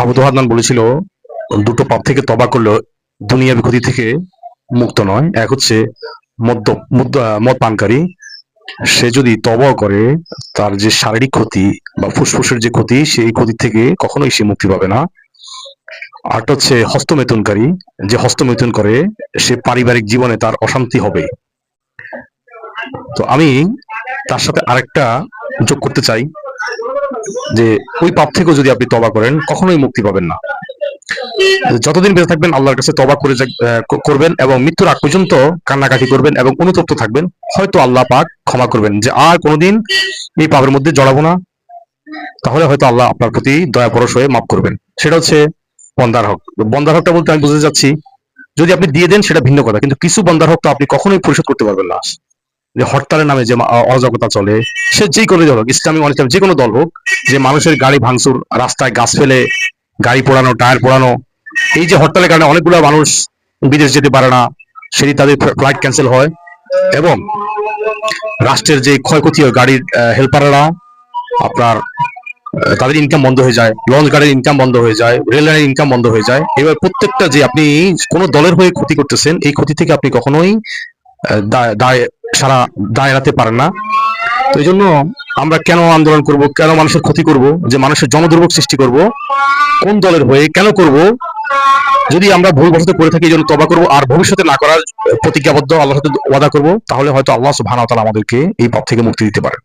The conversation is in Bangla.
আবু দোহাদনান বলেছিল, দুটো পাপ থেকে তবা করলে দুনিয়াবি ক্ষতি থেকে মুক্ত নয়। এক হচ্ছে মদ্য, মদ পানকারী। সে যদি তবাও করে, তার যে শারীরিক ক্ষতি বা ফুসফুসের যে ক্ষতি, সেই ক্ষতি থেকে কখনোই সে মুক্তি পাবে না। আরটা হচ্ছে হস্তমেতনকারী যে হস্তমেতন করে, সে পারিবারিক জীবনে তার অশান্তি হবে। তো আমি তার সাথে আরেকটা যোগ করতে চাই। যে ওই পাপ থেকেও যদি আপনি তবা করেন, কখনোই মুক্তি পাবেন না। যতদিন বেঁচে থাকবেন, আল্লাহর কাছে তবা করে করবেন এবং মৃত্যুর আগ পর্যন্ত কান্নাকাটি করবেন এবং অনুতপ্ত থাকবেন, হয়তো আল্লাহ পাক ক্ষমা করবেন যে আর কোনোদিন এই পাপের মধ্যে জড়াবো না। তাহলে হয়তো আল্লাহ আপনার প্রতি দয়া পরশ হয়ে মাফ করবেন। সেটা হচ্ছে বন্দার হক। বন্দার হকটা বলতে আমি বুঝতে চাচ্ছি, যদি আপনি দিয়ে দেন, সেটা ভিন্ন কথা। কিন্তু কিছু বন্দার হক তো আপনি কখনোই পরিশোধ করতে পারবেন না। যে হরতালের নামে যে অরাজকতা চলে, সে যে কোনো দল হোক, ইসলামী অনেক যে কোনো দল হোক, যে মানুষের গাড়ি ভাঙচুর, রাস্তায় গাছ ফেলে, গাড়ি পোড়ানো, টায়ার পোড়ানো, এই যে হরতালের কারণে অনেকগুলো মানুষ বিদেশ যেতে পারে না, সেটি তাদের ফ্লাইট ক্যান্সেল হয় এবং রাষ্ট্রের যে ক্ষয়ক্ষতি হয় গাড়ির হেল্পাররা, আপনার তাদের ইনকাম বন্ধ হয়ে যায় লঞ্চ গাড়ির ইনকাম বন্ধ হয়ে যায় রেল লাইনের ইনকাম বন্ধ হয়ে যায়। এবার প্রত্যেকটা যে আপনি কোনো দলের হয়ে ক্ষতি করতেছেন, এই ক্ষতি থেকে আপনি কখনোই সারা দায় এড়াতে পারে না। তো এই জন্য আমরা কেন আন্দোলন করব, কেন মানুষের ক্ষতি করব, যে মানুষের জনদুর্ভোগ সৃষ্টি করব, কোন দলের হয়ে কেন করব, যদি আমরা ভুল ভুলবশত করে থাকি জন্য তবা করব, আর ভবিষ্যতে না করার প্রতিজ্ঞাবদ্ধ আল্লাহ সাথে ওয়াদা করব, তাহলে হয়তো আল্লাহ তাআলা আমাদেরকে এই পথ থেকে মুক্তি দিতে পারেন।